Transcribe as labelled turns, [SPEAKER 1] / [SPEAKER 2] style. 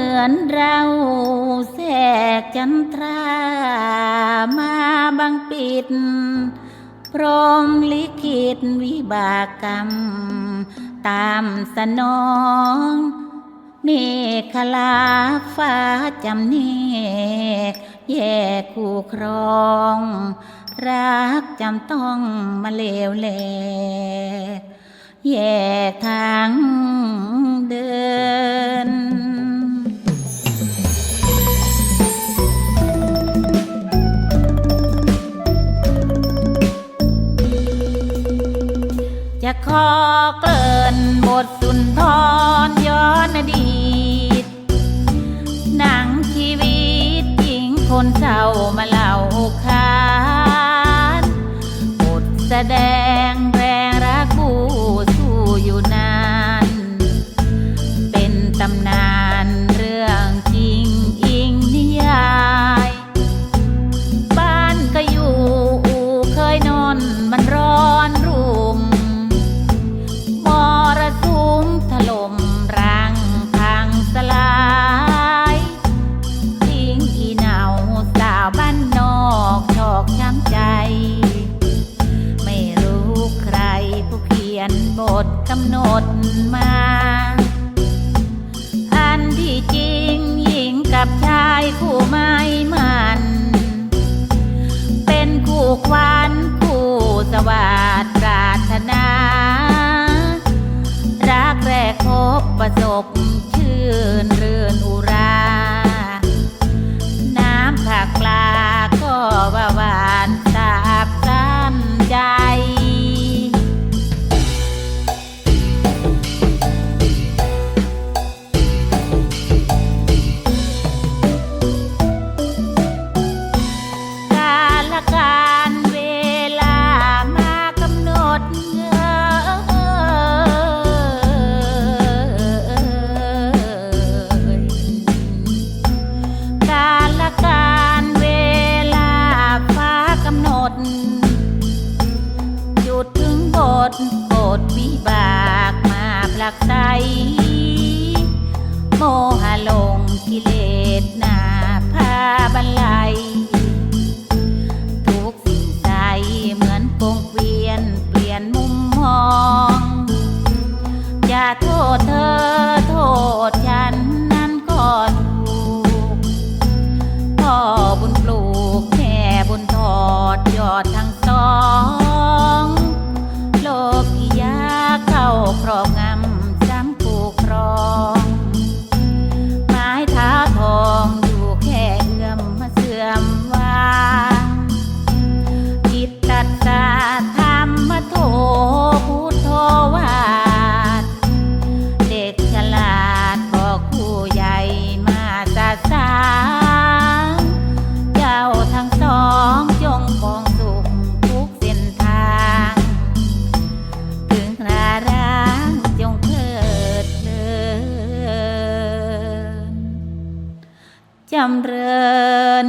[SPEAKER 1] เหมือนเราแทรกจันทรา มาบังปิด พรมลิขิตวิบากกรรม ตามสนองเมฆลาฟ้าจำเนก แยกคู่ครอง รักจำต้องมาเลวแหลกแยกทาง จะขอเกริ่นบทสุนทรย้อนอดีต หนังชีวิตหญิงคนเศร้ามาเล่าคานบทแสดงแร กำหนดมา อันที่จริงหญิงกับชายคู่ไม่มัน เป็นคู่ควันคู่สวัสดิ์ปรารถนา รักแรกพบประสบชื่น ดถึงบทบทวิบากมาผลักไสโมหะลงกิเลสนาพาบรรลาำเริญ